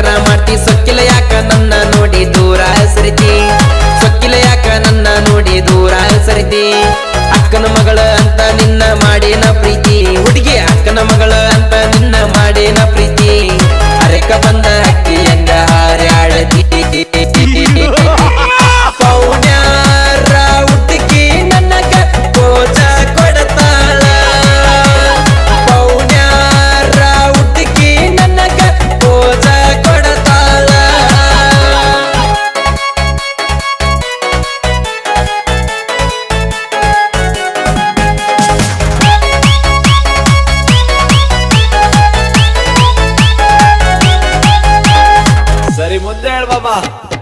ಚಕ್ರ ಮಾಡ್ತಿ ಸೊಕ್ಕಿಲ ಯಾಕ ನನ್ನ ನೋಡಿ ದೂರ ಸರಿತಿ? ಸೊಕ್ಕಿಲ ಯಾಕ ನನ್ನ ನೋಡಿ ದೂರ ಸರಿತಿ?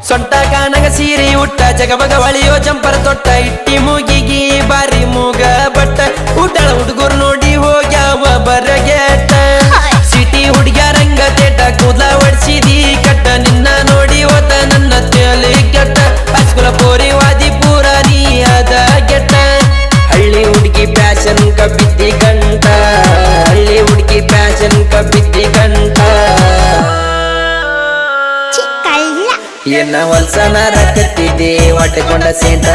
ಸೊಂಟ ಕಾಣಗ ಸೀರೆ ಉಟ್ಟ ಜಗಬಗ ಒಳಿಯೋ ಜಂಪರ ತೊಟ್ಟ ಇಟ್ಟಿ ಮೂ ಎನ್ನ ವಲ್ಸನ ರಕ್ಕತ್ತಿದೆ ವಾಟಕೊಂಡ ಸೇಂಟ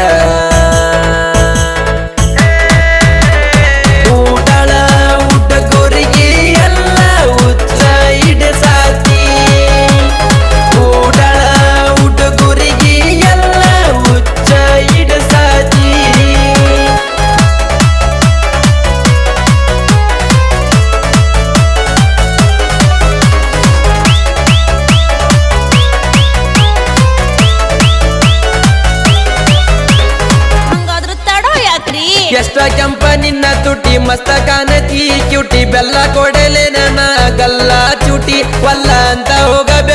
ಎಷ್ಟ ಕೆಂಪ ನಿನ್ನ ತುಟಿ ಮಸ್ತ ಕಾಣತಿ ಚುಟಿ ಬೆಲ್ಲ ಕೊಡಲೇನ ಗಲ್ಲ ಚುಟಿ ವಲ್ಲ ಅಂತ ಹೋಗಬೇಕು.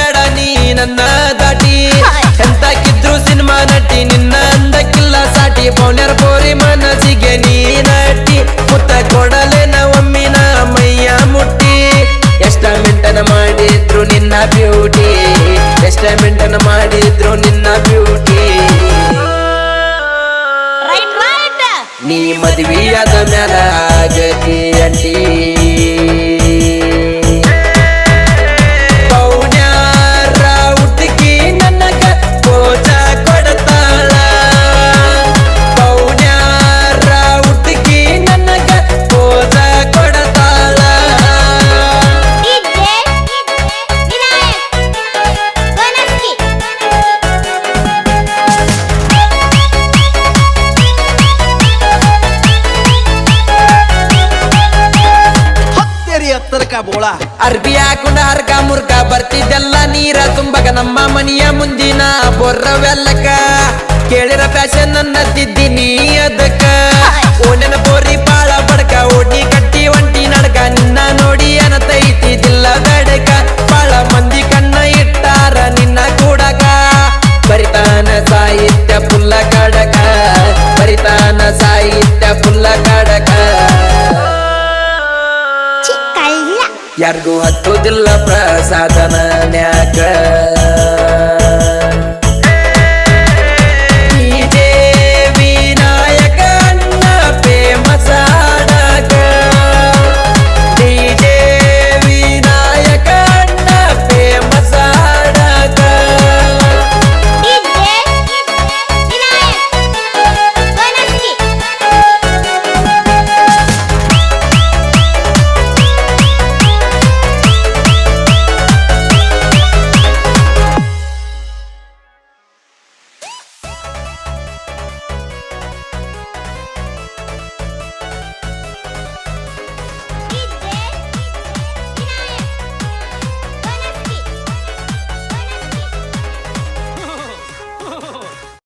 ಅರ್ಬಿ ಹಾಕೊಂಡ ಹರ್ಗ ಮುರ್ಗ ಬರ್ತಿದ್ದೆಲ್ಲ ನೀರ ತುಂಬಗ ನಮ್ಮ ಮನೆಯ ಮುಂದಿನ ಬೊರ್ರವೆಲ್ಲಕ ಕೇಳಿರ ಫ್ಯಾಷನ್ ಅನ್ನತ್ತಿದ್ದೀನಿ ಅದಕ್ಕ. ಓಣನ ಬೋರಿ ಬಾಳ ಬಡಕ ಓಡಿ ಯಾರಿಗೂ ಹತ್ತೋದಿಲ್ಲ ಪ್ರಸಾದನ ನ್ಯಾಕ